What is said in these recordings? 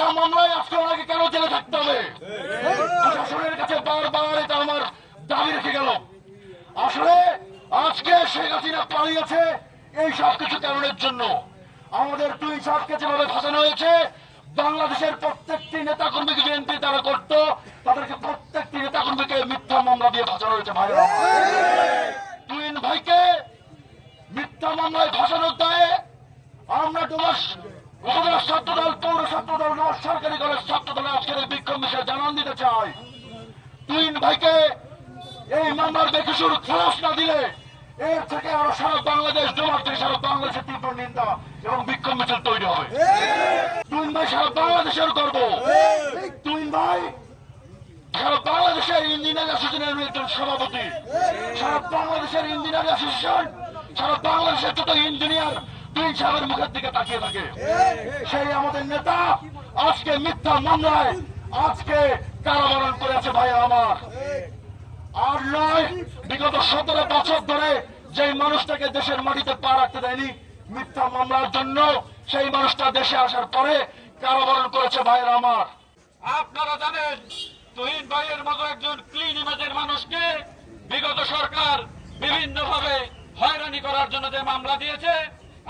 মিথ্যা মামলায় আজকে ওনাকে কেন জেলে থাকতে হবে? প্রশাসনের কাছে বারবার এটা আমার দাবি রেখে গেল। আসলে আজকে শেখ হাসিনা পালিয়েছে এই সব কিছু কারণের জন্য। আমাদের দুই সাতকে যেভাবে ফাঁসানো হয়েছে, বাংলাদেশের প্রত্যেকটি নেতা কর্মীকে বিএনপি তারা করতো, তাদেরকে প্রত্যেকটি নেতা কর্মীকে মিথ্যা মামলা দিয়ে ফাঁসানো হয়েছে, ভাই। তুইন ভাইকে মিথ্যা মামলায় ফাঁসানোর দায়ে আমরা ডোমাস উপজেলা ছাত্র পৌর ছাত্র দল সরকারি কলেজ ছাত্র দল আজকের বিক্ষোভ মিছিল জানান দিতে চাই। তুইন ভাইকে এই মামলার বেকিসুর খালাস না দিলে এর থেকে আরও সারা বাংলাদেশ ডোমার থেকে সারা বাংলাদেশের তীব্র নিন্দা এবং বিক্ষোভ মিছিল তৈরি হবে। তুইন ভাই সারা বাংলাদেশের গর্ব। তুইন ভাই সারা বাংলাদেশের ইঞ্জিনিয়ার অ্যাসোসিয়েশনের একজন সভাপতি। সারা বাংলাদেশের ইঞ্জিনিয়ার অ্যাসোসিয়েশন, সারা বাংলাদেশের যত ইঞ্জিনিয়ার দুই সাহেবের মুখের দিকে তাকিয়ে থাকে। সেই আমাদের নেতা আজকে মিথ্যা মামলায় আজকে কারাবরণ করেছে ভাই আমার? আর নয় বিগত সতেরো বছর ধরে যেই মানুষটাকে দেশের মাটিতে পা রাখতে দেয়নি মিথ্যা মামলার জন্য সেই মানুষটা দেশে আসার পরে কারাবরণ করেছে ভাইয়ের আমার? আপনারা জানেন তুহিন ভাইয়ের মতো একজন ক্লিন ইমেজের মানুষকে বিগত সরকার বিভিন্ন ভাবে হয়রানি করার জন্য যে মামলা দিয়েছে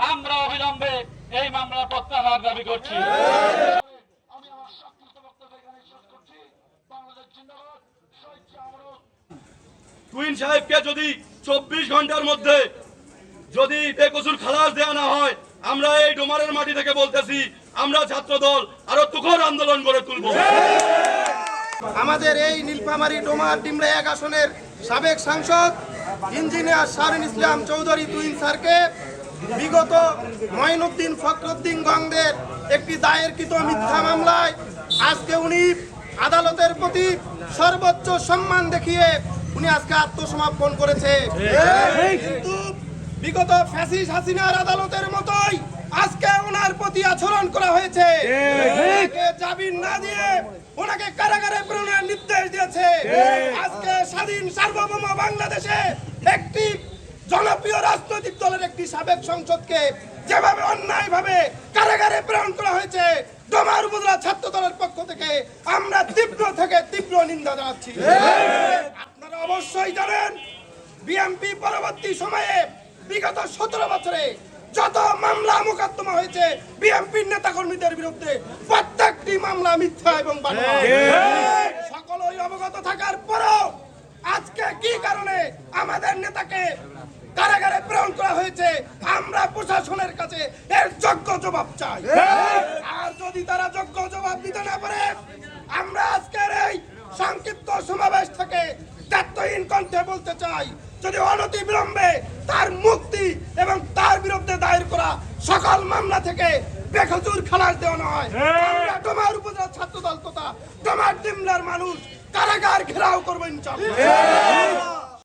আমরা অবিলম্বে এই মামলা প্রত্যাহার দাবি করছি। আমি আমার সংক্ষিপ্ত বক্তব্য এখানে শেষ করছি। বাংলাদেশ জিন্দাবাদ। শহীদ শাহ আমরুল কুইন সাহেবকে যদি চব্বিশ ঘণ্টার মধ্যে যদি বেকসুর খালাস দেওয়া না হয় আমরা এই ডোমারের মাটি থেকে বলতেছি আমরা ছাত্র দল আরও তুখর আন্দোলন করে তুলব। আমাদের এই নীলফামারী ডোমার ডিমরা এক আসনের সাবেক সাংসদ ইঞ্জিনিয়ার শাহরুন ইসলাম চৌধুরী তুইন স্যারকে বিগত মঈনুদ্দিন ফখরুদ্দিন গঙ্গের একটি দায়েরকৃত মিথ্যা মামলায় আজকে উনি আদালতের প্রতি সর্বোচ্চ সম্মান দেখিয়ে উনি আজকে আত্মসমর্পণ করেছে। কিন্তু বিগত ফ্যাসিস হাসিনার আদালতের মতোই আজকে ওনার প্রতি আচরণ করা হয়েছে। জামিন না দিয়ে ওনাকে কারাগারে প্রেরণের নির্দেশ দিয়েছে। আজকে স্বাধীন সার্বভৌম বাংলাদেশে একটি জনপ্রিয় রাজনৈতিক দলের একটি সাবেক সংসদকে যেভাবে অন্যায় ভাবে কারাগারে প্রেরণ করা হয়েছে, ডোমার উপজেলা ছাত্র দলের পক্ষ থেকে আমরা তীব্র থেকে তীব্র নিন্দা জানাচ্ছি আপনারা অবশ্যই জানেন, বিএনপি পরবর্তী সময়ে বিগত সতেরো বছরে যত মামলা মোকদ্দমা হয়েছে, বিএনপির নেতা কর্মীদের বিরুদ্ধে প্রত্যেকটি মামলা মিথ্যা এবং। সকলই অবগত থাকার পরও আজকে কি কারণে আমাদের নেতাকে কারাগারে প্রেরণ করা হয়েছে। আমরা প্রশাসনের কাছে এর যোগ্য জবাব চাই। আর যদি তারা যোগ্য জবাব দিতে না পারে আমরা আজকের এই সংক্ষিপ্ত সমাবেশ থেকে দায়িত্বহীন কণ্ঠে বলতে চাই যদি অনতি বিলম্বে তার মুক্তি এবং তার বিরুদ্ধে দায়ের করা সকল মামলা থেকে বেখজুর খালাস দেওয়া না হয়। আমরা ডোমার উপজেলা ছাত্র দল তথা ডোমার ডিমলার মানুষ কারাগার ঘেরাও করবেন ইনশাল্লাহ